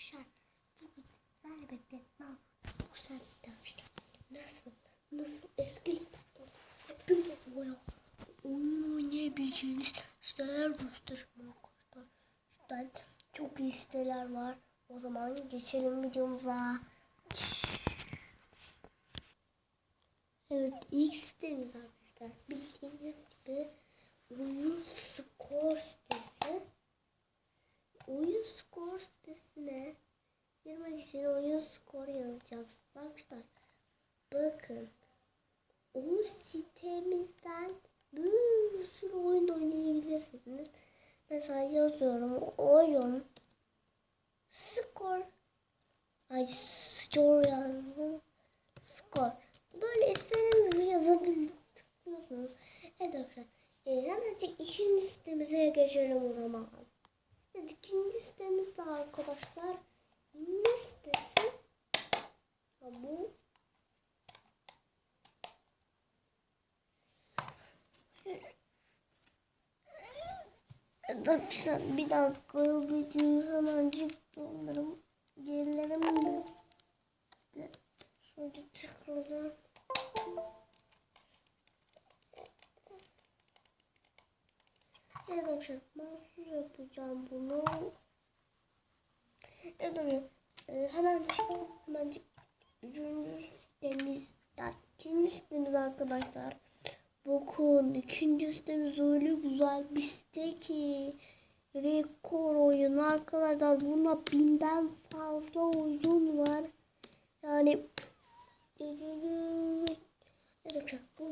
arkadaşlar. Bugün sizlerle birlikte ne yapıyoruz? Bu saatte arkadaşlar. Nasıl? Nasıl eski laptoplar böyle böyle oyun oynayabileceğiniz siteler göstereceğim arkadaşlar. Şuradan çok iyi siteler var. O zaman geçelim videomuza. Evet ilk sitemiz arkadaşlar. Bildiğiniz gibi oyun skor sitesi. Oyun skor sitesine girmek için oyun skor yazacaksınız arkadaşlar. Bakın o sitemizden bir sürü oyun oynayabilirsiniz. Mesela yazıyorum oyun skor ay store yazdım skor. Böyle istediğiniz gibi yazabilir tıklıyorsunuz. Evet arkadaşlar e, hemencik ikinci sitemize geçelim o zaman. İkinci sitemizde arkadaşlar? Ha, bu Arkadaşlar bir dakika videoyu hemencik dondurayım. Gerilerim de. de Şöyle tekrardan. Evet arkadaşlar mahsus yapacağım bunu. Evet arkadaşlar e, hemen hemen üçüncü sitemiz yani ikinci sitemiz arkadaşlar. Bakın ikinci sitemiz öyle güzel bir ki rekor oyun arkadaşlar. Bunda binden fazla oyun var. Yani arkadaşlar bu